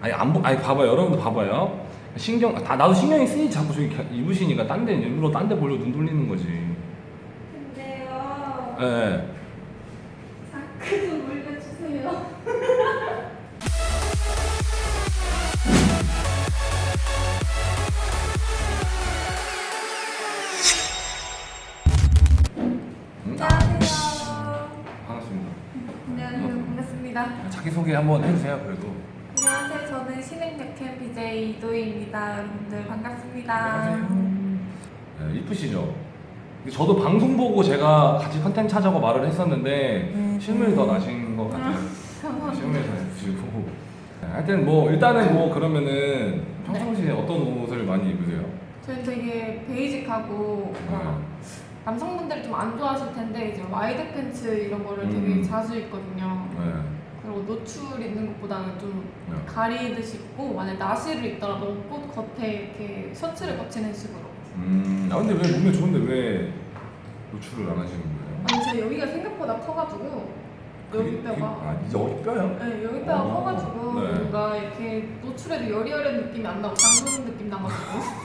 아니 안 보, 아니 봐봐요 여러분도 봐봐요 신경 다 나도 신경이 쓰니 자꾸 저기 겨- 입으시니까 딴데 일부러 딴 데 보려 눈 돌리는 거지 근데요. 예 자크 좀 올려주세요. 음, 아, 안녕하세요. 반갑습니다 안녕하세요. 반갑습니다. 자기 소개 한번 해주세요 그래도 안녕하세요. 저는 신행역캠 BJ 이도희입니다. 여러분들 반갑습니다. 네, 이쁘시죠? 저도 방송 보고 제가 같이 컨텐츠 하자고 말을 했었는데 실물이 더 나신 것 같아요 실물이 더 나시고 네, 하여튼 뭐 일단은 뭐 그러면은 평상시에 어떤 옷을 많이 입으세요? 저는 되게 베이직하고 막 남성분들이 좀 안 좋아하실 텐데 이제 와이드 팬츠 이런 거를 음. 되게 자주 입거든요. 네. 그리고 노출 있는 것보다는 좀 네. 가리듯이 입고 만약 나시를 입더라도 꽃 겉에 이렇게 셔츠를 거치는 식으로. 음, 아 근데 왜 몸에 좋은데 왜 노출을 안 하시는 거예요? 아니 제가 여기가 생각보다 커가지고 여기 뼈가 아 이제 어디 뼈요? 네 여기 뼈가 어, 커가지고 네. 뭔가 이렇게 노출해도 여리여리한 느낌이 안 나고 장군 느낌 나가지고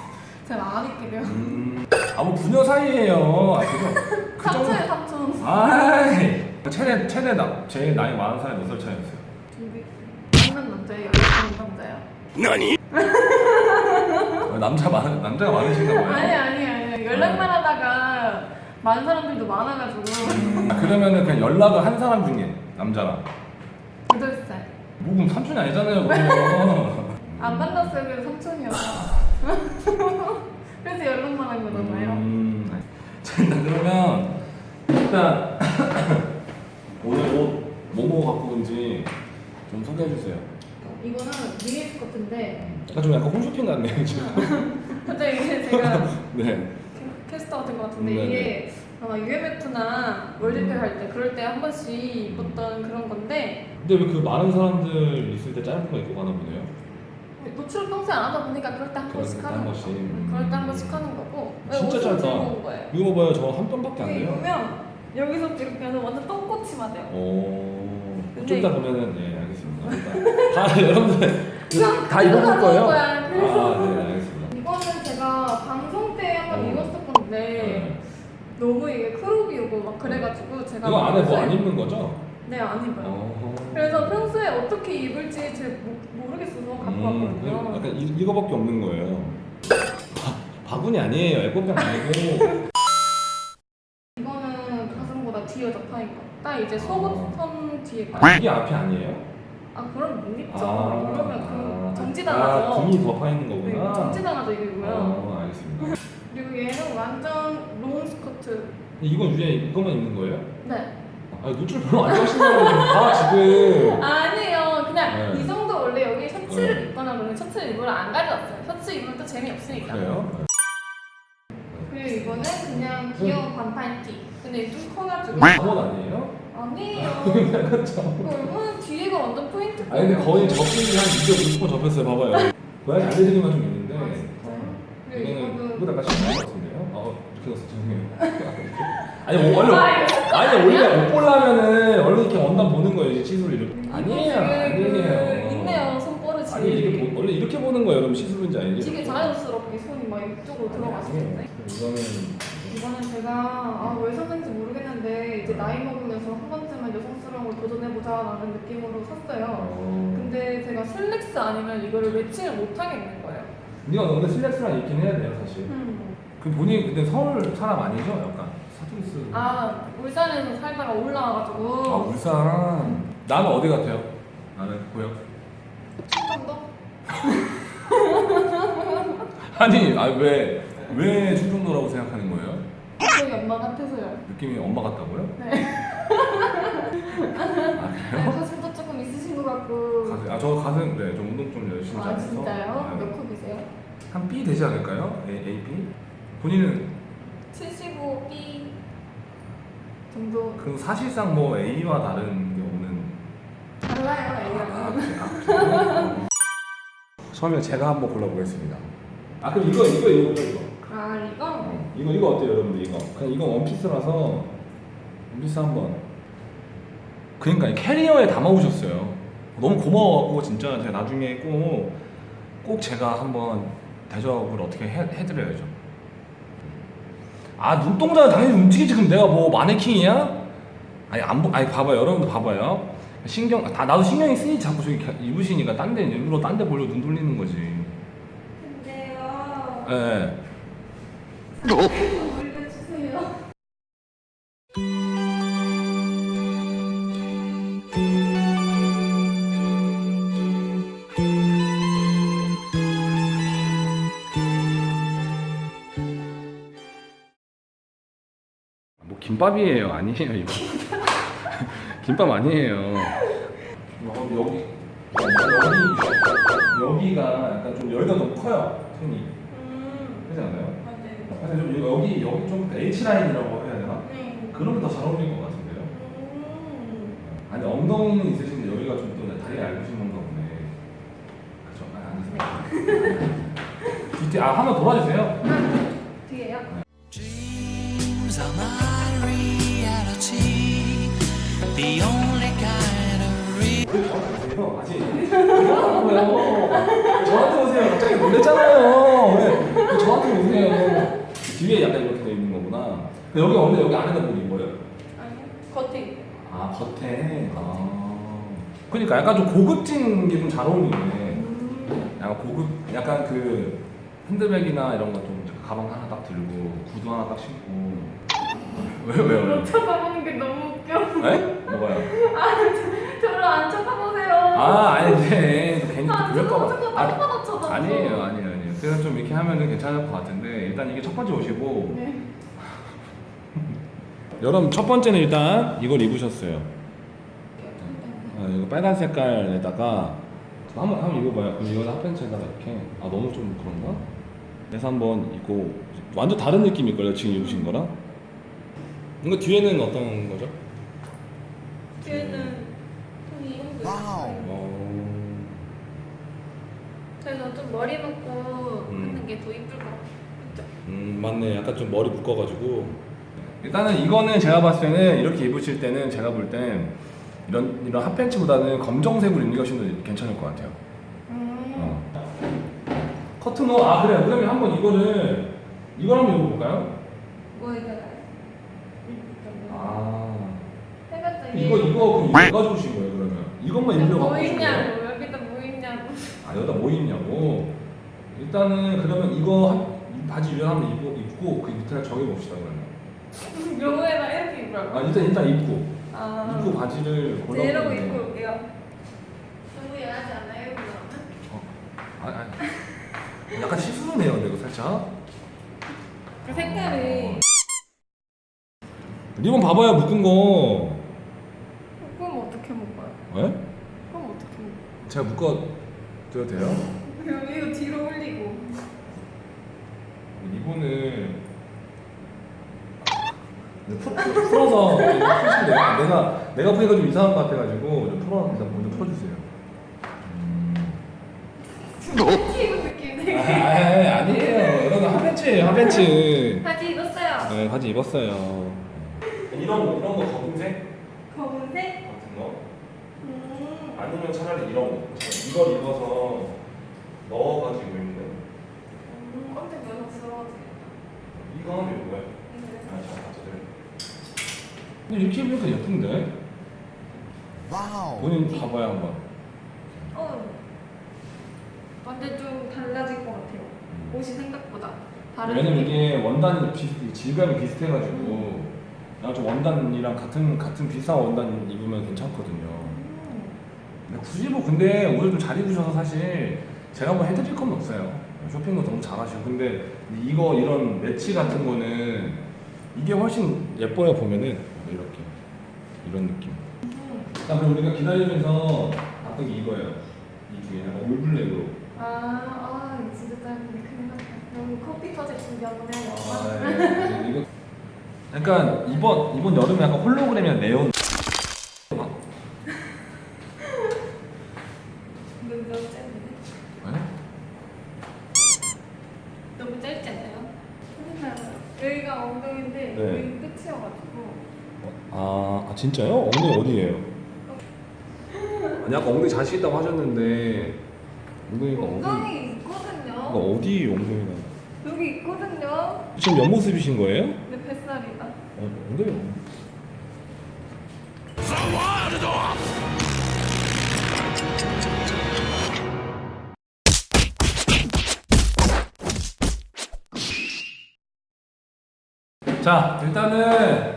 제가 안 입게 돼요. 음, 아뭐 부녀 사이예요. 아 그죠? 그 정도. 삼촌에 삼촌. 아이 최대 최대 나 제일 나이 많은 사람이 몇 살 차이였어요? 남자예요. 여자분 남자예요. 어, 남자 많은 남자가 많으신가 봐요. 아니 아니 아니 연락만 하다가 많은 사람들도 많아가지고 아, 그러면은 그냥 연락을 한 사람 중에 남자랑 여덟 살. 뭐 그럼 삼촌이 아니잖아요 그러면 안 만났어요. 그래서 삼촌이어서. 그래서 연락만 한 거잖아요. 음, 자, 일단 그러면 일단 오늘 옷 뭐뭐 갖고 온지 좀 소개해 주세요. 이거는 미니 스커트인데 약간 좀 약간 홈쇼핑 같네요 지금. 이게 제가 네. 캐- 캐스터 같은 것 같은데 네네. 이게 아마 UMF나 월드컵 할때 그럴 때 한 번씩 입었던 그런 건데 근데 왜 그 많은 사람들 있을 때 짧은 거 입고 가나 보네요. 노출을 평소에 안 하다 보니까 그럴 때한 번씩 그럴 때 하는 한거 번씩. 음. 그럴 때 한 번씩 하는 거고 진짜 옷을 짧다. 들고 온 거예요 이거 봐요 저 한 뼘밖에 안 이게 돼요. 입으면 여기서부터 이렇게 해서 완전 똥꼬치만 돼요 오. 근데 좀 이따 보면은 네 알겠습니다. 다 여러분들 그냥 다 입어볼 거예요? 거야, 그래서. 아, 네 알겠습니다. 이거는 제가 방송 때 한번 어. 입었을 건데 네. 너무 이게 크롭이 오고 막 그래가지고 제가 이거 안에 뭐 평소에- 안 입는 거죠? 네, 안 입어요. 어. 그래서 평소에 어떻게 입을지 잘 모- 모르겠어서 갖고 음, 왔거든요. 약간 이, 이거밖에 없는 거예요. 바, 바구니 아니에요. 애국병 아니고. 뒤에 접하인 거. 딱 이제 속옷 선 뒤에 거. 아, 이게 앞이 아니에요? 아, 그럼 못 입죠. 아, 그러면 아, 그 정지당하죠. 아, 등이 있는 네, 거구나. 정지당하죠, 이거고요. 어, 알겠습니다. 그리고 얘는 완전 롱 스커트. 이건 위에 이것만 입는 거예요? 네. 아니 노출 별로 안 좋아하시는 거다 지금. 아니에요. 그냥 네. 이 정도 원래 여기 셔츠를 네. 입거나 그러면 셔츠를 입으러 안 가져왔어요. 셔츠 입으면 또 재미없으니까. 그래요? 그리고 이거는 그냥 귀여운 반팔 티. 근데 좀 커가지고. 이거 잠옷 아니에요? 아니에요. 그렇죠. 이거 얼마나 뒤에가 완전 포인트. 아니 근데 거의 접히기 한 250번 접혔어요. 봐봐요. 고양이 알레르기만 좀 있는데. 아, 진짜요? 그리고 이거는 이거는 이거 약간 심한 것 같은데요? 어 이렇게 넣었어 죄송해요. 아니 뭐 원래 아, 이거 아니? 원래 못 보려면은 원래 이렇게 원단 보는 거예요 이제 시술 이렇게. 아니에요 지금 아니에요. 그 있네요 아니 이렇게 보, 원래 이렇게 보는 거예요 여러분 시술인지 아닌지. 되게 자연스럽게 손이 막 이쪽으로 들어가시는데. 이거는 이거는 제가 아, 왜 샀는지 모르겠는데 이제 나이 먹으면서 한 번쯤은 여성스러운 걸 도전해보자 라는 느낌으로 샀어요. 어. 근데 제가 슬랙스 아니면 이거를 매칭을 못 하겠는 거예요. 네가 근데 슬랙스랑 입긴 해야 돼요 사실. 음. 그 본인 근데 서울 사람 아니죠? 약간 사투리스. 아 울산에서 살다가 올라와가지고 아 울산. 나는 어디 같아요? 나는 고역. 충청도? 아니 아 왜 왜 충청도라고 생각하는 거예요? 저희 엄마 같아서요. 느낌이 엄마 같다고요? 네. 아 그래요? 가슴도 조금 있으신 것 같고. 가슴 아 저 가슴 네 좀 운동 좀 열심히 아 해서 진짜요? 네. 몇 컵이세요? 한 B 되지 않을까요? A, A B? 본인은 75B 정도 그 사실상 뭐 A와 다른 게 없는 달라요 아, A랑. 아, 그래요? 처음에 제가 한번 골라보겠습니다. 아 그럼 이거 이거 이거 이거 아 이거? 어, 이거 이거 어때요 여러분들 이거 그냥 이거 원피스라서 원피스 한번 그러니까 이 캐리어에 담아오셨어요. 너무 고마워갖고 진짜 제가 나중에 꼭, 꼭 제가 한번 대접을 어떻게 해, 해드려야죠. 아 눈동자는 당연히 움직이지 그럼 내가 뭐 마네킹이야? 아니 안 보, 아니 봐봐요 여러분도 봐봐요 신경 다 나도 신경이 쓰니 자꾸 저기 겨- 입으시니까 딴데 일부러 딴 데 보려고 눈 돌리는 거지. 예. 좀 올려주세요. 뭐 김밥이에요? 아니에요 이거. 김밥 아니에요. 여기 여기. 여기가 약간 좀 여기가 너무 커요 톤이 음. 그렇지 않아요? 맞아요. 그래서 좀 여기 여기 좀 H 라인이라고 해야 되나? 네. 그러면 더 잘 어울릴 것 같은데요? 음. 아니 엉덩이는 있으신데 여기가 좀 또 다리 얇으신 건가 보네 그죠? 아 아니세요 뒤에 아 한번 돌아주세요 뒤에요? Dreams are my reality. The only kind of real. 왜 저한테 오세요? 아직 뭐라고요? 저한테 오세요. 갑자기 놀랬잖아요. 뒤에 약간 이렇게 돼 있는 거구나. 근데 여기 원래 여기 안에다 뭐 입어요? 아니요. 겉에. 아 겉에. 아. 그러니까 약간 좀 고급진 게 좀 잘 어울리네. 음. 약간 고급, 약간 그 핸드백이나 이런 거 좀 가방 하나 딱 들고 구두 하나 딱 신고. 왜요 왜요 쳐다보는 게 너무 웃겨. 에? 뭐가요? 저를 안 쳐다보세요. 아 아니 이제 괜히 또 아, 그럴까 봐. 아, 똑바로 쳐다보. 아니에요, 아니에요, 아니에요. 그래서 좀 이렇게 하면은 괜찮을 것 같은데 일단 이게 첫 번째 옷이고 네. 여러분 첫 번째는 일단 이걸 입으셨어요. 아, 이거 빨간 색깔에다가 한번 한번 입어봐요. 그럼 이거 핫팬츠에다가 이렇게 아 너무 좀 그런가? 그래서 한번 입고 완전 다른 느낌일 거예요 지금 입으신 거랑. 이거 뒤에는 어떤 거죠? 뒤에는 손이 형도 와우. 있어요. 어... 그래서 좀 머리 묶고 음. 하는 게 더 이쁠 것 같아요. 그죠? 음 맞네 약간 좀 머리 묶어가지고 일단은 이거는 제가 봤을 때는 이렇게 입으실 때는 제가 볼 땐 이런 이런 핫팬츠보다는 검정색으로 입는 게 훨씬 더 괜찮을 것 같아요 음. 어. 커튼옷 아 그래요 그러면 한번 이거를 이걸 한번 입어볼까요? 뭐에다가요? 아 해봤자 이거 이거 그럼 왜 가져오신 거예요 그러면 이것만 입으려고 뭐 갖고 오신 거예요? 뭐. 아 여기다 뭐 입냐고 일단은 그러면 이거 한- 바지 위에 한번 입고, 입고 그 밑에다 정해봅시다 그러면 요거에다 이렇게 입으라고. 아 일단 일단 입고 아. 입고 바지를 네, 이러고. 입고 올게요. 너무 야하지 않아요, 그러면? 어, 아니, 아니. 약간 시스루네요, 근데 이거 살짝. 그 색깔이 리본 봐봐요, 묶은 거. 그럼 어떻게 먹어요? 왜? 그럼 어떻게 먹어요? 제가 묶어 드려도 돼요? 그럼 이거 뒤로 올리고 리본을 풀- 풀- 풀어서 돼요. 아, 내가 내가 푸니까 좀 이상한 것 같아가지고 좀 풀어 일단 먼저 풀어주세요. 음. 느낌 아, 되게 아니, 아니에요. 여러분 핫팬츠예요, 핫팬츠. 바지 입었어요 네, 바지 입었어요. 이런 거 이런 거 검은색? 같은 거. 음. 아니면 차라리 이런 거 이걸 입어서 넣어가지고 있는데 음, 엄청 여성스러워지겠다 이거 하면 이거야 네. 아, 자, 바지를. 근데 이렇게 입으니까 예쁜데 Wow. 본인 봐봐요 한번 어 완전 좀 달라질 것 같아요 옷이 생각보다 다른 왜냐면 느낌. 이게 원단이 비, 질감이 비슷해가지고 그냥 좀 원단이랑 같은 같은 비싼 원단 입으면 괜찮거든요 음. 굳이 뭐 근데 옷을 좀잘 입으셔서 사실 제가 뭐 해드릴 건 없어요. 쇼핑도 너무 잘하시고 근데 이거 이런 매치 같은 거는 이게 훨씬 예뻐요 보면은 이렇게 이런 느낌. 음. 자 그럼 우리가 기다리면서 봤던 게 이거예요. 이 뒤에 약간 올블랙으로. 아, 아 진짜 짧은데 큰일 났다 너무 커피 터질 준비하고 해야겠다 아, 예. 이거 약간 이번 이번 여름에 약간 홀로그램이나 네온. 너무 짧은데? 네? 너무 짧지 않나요? 괜찮아요 여기가 네. 여기 끝이어가지고 아, 아 진짜요? 엉덩이 어디예요? 아니 아까 엉덩이 자신 있다고 하셨는데 엉덩이가 어디 엉덩이 있거든요. 어디 엉덩이가 여기 있거든요. 지금 옆모습이신 거예요? 내 뱃살이다. 어, 엉덩이 자 일단은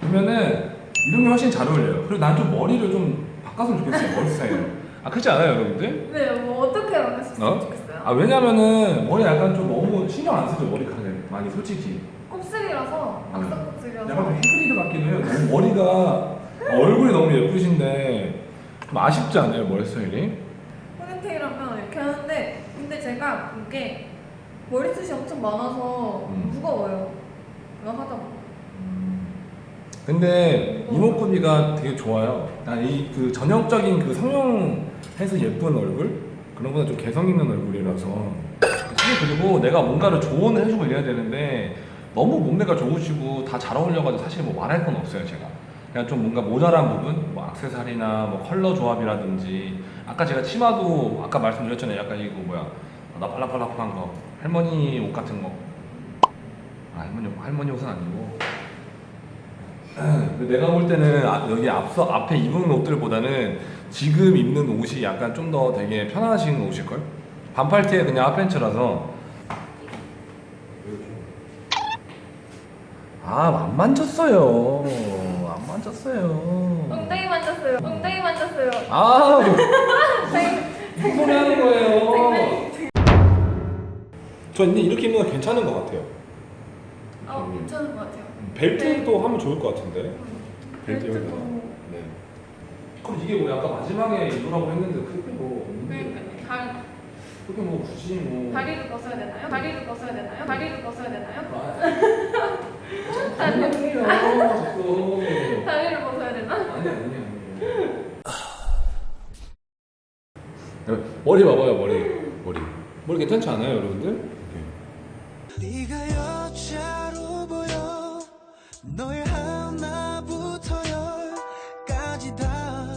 보면은 이런 게 훨씬 잘 어울려요 그리고 난 좀 머리를 좀 바꿨으면 좋겠어요 머리 스타일 아 그렇지 않아요 여러분들? 네, 뭐 어떻게 바꿨으면 어? 좋겠어요? 아 왜냐면은 머리 약간 좀 너무 신경 안 쓰죠 머리카락에 많이 솔직히 곱슬이라서 음. 악성 곱슬이라서. 약간 좀 히브리드 같기도 해요 너무 머리가 얼굴이 너무 예쁘신데 좀 아쉽지 않아요 머리 스타일이? 포니테일하면 이렇게 하는데 근데 제가 이게 머리숱이 엄청 많아서 음. 무거워요. 보면. 근데 이목구비가 되게 좋아요. 이그 전형적인 그 성형해서 예쁜 얼굴 그런 거는 좀 개성 있는 얼굴이라서. 사실 그리고 내가 뭔가를 조언을 해주고 이래야 되는데 너무 몸매가 좋으시고 다 잘 어울려가지고 사실 뭐 말할 건 없어요 제가. 그냥 좀 뭔가 모자란 부분, 뭐 악세사리나 뭐 컬러 조합이라든지 아까 제가 치마도 아까 말씀드렸잖아요. 약간 이거 뭐야 나팔라팔라한 거 할머니 옷 같은 거. 아 할머니 옷- 할머니 옷은 아니고 내가 볼 때는 아- 여기 앞서 앞에 입은 옷들보다는 지금 입는 옷이 약간 좀 더 되게 편하신 옷일 걸. 반팔티에 그냥 핫팬츠라서. 아안 만졌어요. 안 만졌어요. 엉덩이 만졌어요. 엉덩이 만졌어요. 아 무슨 소리 하는 거예요? 저 이렇게 입는 거 괜찮은 것 같아요. 어, 괜찮은 것 같아요. 벨트도 하면 좋을 것 같은데. 벨트 벨트도. 여기다가. 네. 그럼 이게 뭐 약간 마지막에 입으라고 했는데 그게 뭐 그러니까 다, 그게 뭐 굳이 뭐 다리를 벗어야 되나요? 다리를 벗어야 되나요? 다리를 벗어야 되나요? 아, 다리요 자꾸 다리를 벗어야 되나? 아니 아니 아니 머리 봐봐요 머리 머리 머리 괜찮지 않아요 여러분들? 네가 보여 너의 하나부터 열까지 다.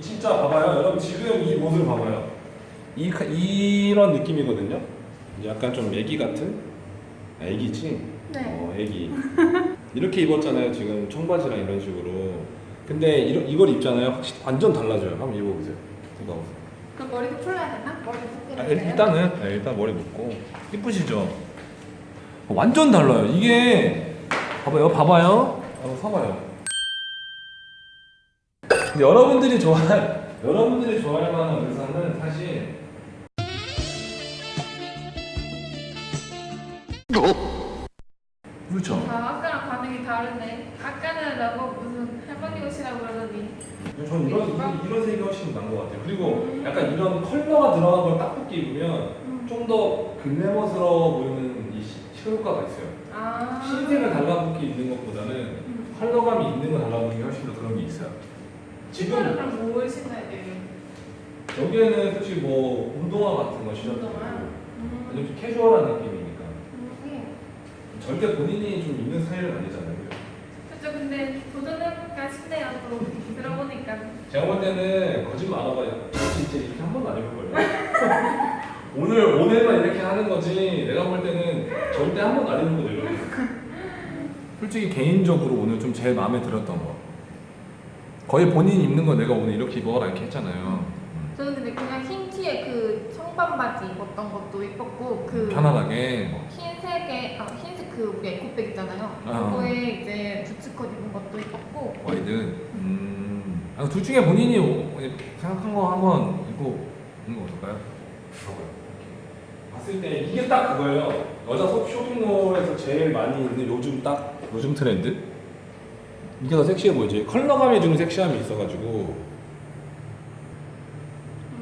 진짜 봐봐요 여러분. 지금 이 모습을 봐봐요. 이, 카- 이런 느낌이거든요. 약간 좀 애기 같은? 아, 애기지? 네. 어 애기. 이렇게 입었잖아요 지금 청바지랑 이런 식으로. 근데 이러, 이걸 입잖아요. 확실히 완전 달라져요. 한번 입어보세요. 이거 그럼 머리도 풀어야 되나? 머리 묶어야 아, 되나요? 일단은 네, 일단 머리 묶고. 이쁘시죠? 어, 완전 달라요. 이게 봐봐요 봐봐요. 한번 서봐요. 근데 여러분들이 좋아할 여러분들이 좋아할 만한 의상은 사실 그렇죠. 아, 아까랑 반응이 다르네. 아까는 나보고 무슨 할머니 옷이라고 그러더니. 전 이런, 이런, 이런 색이 훨씬 나은 것 같아요. 그리고 약간 이런 컬러가 들어간 걸 딱붙게 입으면 음. 좀더 글래머스러워 보이는 효과가 있어요 아 흰색을 달라붙게 입는 것보다는 음. 컬러감이 있는 거 달라붙는 게 훨씬 더 그런 게 있어요. 지금 지금 그럼 뭘 신어야 돼요? 여기에는 솔직히 뭐 운동화 같은 거 신어도 되고 운동화? 아니면 좀 캐주얼한 느낌이니까 음. 절대 본인이 좀 입는 스타일은 아니잖아요. 그렇죠. 근데 도전해볼까 싶네요. 또 들어보니까. 제가 볼 때는 거짓말 안 하고 진짜 이렇게 한 번도 안 입을 거예요. 오늘 오늘만 이렇게 하는 거지. 내가 볼 때는 절대 한 번도 안 입는 거예요. 솔직히 개인적으로 오늘 좀 제일 마음에 들었던 거. 거의 본인이 입는 거 내가 오늘 이렇게 입어라 이렇게 했잖아요. 음. 저는 근데 그냥 흰 티에 그 청반 바지 입었던 것도 이뻤고 그 편안하게 흰색에 아 흰색 그 우리 에코백 있잖아요. 아. 그거에 이제 부츠컷 입은 것도 이뻤고. 와이드. 음. 아, 둘 중에 본인이 생각한 거 한번 입고 있는 거 어떨까요? 봤을 때 이게 딱 그거예요. 여자 소- 쇼핑몰에서 제일 많이 있는 요즘 딱 요즘 트렌드. 이게 더 섹시해 보이지. 컬러감이 주는 섹시함이 있어가지고.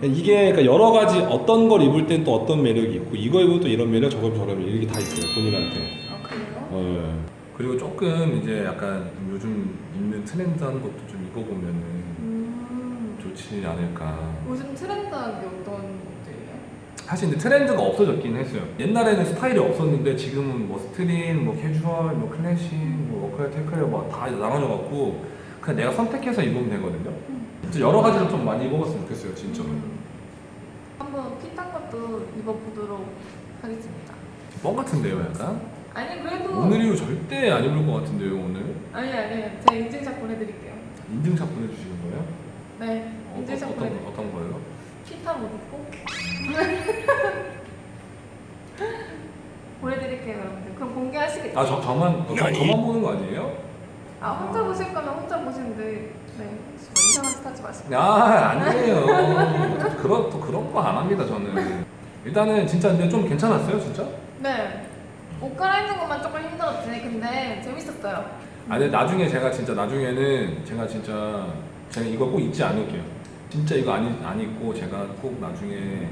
이게 그러니까 여러 가지 어떤 걸 입을 땐 또 어떤 매력이 있고 이거 입으면 또 이런 매력 저거 저런 매력 이게 다 있어요 본인한테. 아 그래요? 어. 그리고 조금 이제 약간 요즘 입는 트렌드한 것도 좀 입어보면은 음. 좋지 않을까. 요즘 트렌드한 게 어떤? 사실 근데 트렌드가 없어졌긴 했어요. 옛날에는 스타일이 없었는데 지금은 뭐 스트릿, 뭐 캐주얼, 뭐 클래식, 뭐 워커 테크웨어 뭐다 나눠져갖고 그냥 내가 선택해서 입으면 되거든요. 진짜 여러 가지를 좀 많이 입어봤으면 좋겠어요, 진짜로. 음. 한번 핏한 것도 입어보도록 하겠습니다. 뻥 같은데요, 약간? 아니 그래도 오늘 이후 절대 안 입을 것 같은데요, 오늘? 아니 아니 제가 인증샷 보내드릴게요. 인증샷 보내주시는 거예요? 네 어, 인증샷 어떤, 보내드릴게요. 어떤 거예요? 핏한 옷 입고 보내드릴게요 여러분들. 그럼 공개하시겠죠? 아, 저, 저만, 어, 저, 저만 보는 거 아니에요? 아 혼자 보실 거면 혼자 보시는데 네 이상한 짓 하지 마시고 아, 아니에요. 그런, 또 그런 거 안 합니다, 저는. 일단은 진짜 근데 좀 괜찮았어요, 진짜? 네 옷 갈아입는 것만 조금 힘들었지 근데 재밌었어요 아, 근데 나중에 제가 진짜 나중에는 제가 진짜 제가 이거 꼭 잊지 않을게요. 진짜 이거 안, 잊- 안 잊고 제가 꼭 나중에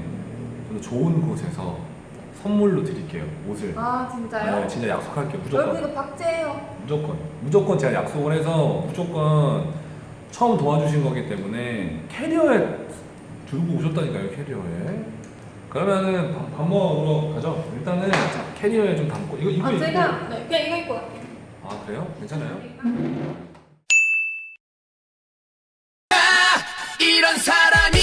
좀 좋은 곳에서 선물로 드릴게요, 옷을. 아 진짜요? 네, 진짜 약속할게요, 여러분 무조건. 이거 박제해요 무조건. 무조건 제가 약속을 해서 무조건 처음 도와주신 거기 때문에 캐리어에 들고 오셨다니까요, 캐리어에. 그러면은 밥, 밥 먹으러 가죠. 일단은 캐리어에 좀 담고 이거 이거 아 입고 제가 네, 그냥 이거 입고 갈게요 아 그래요? 괜찮아요? 이런 사랑이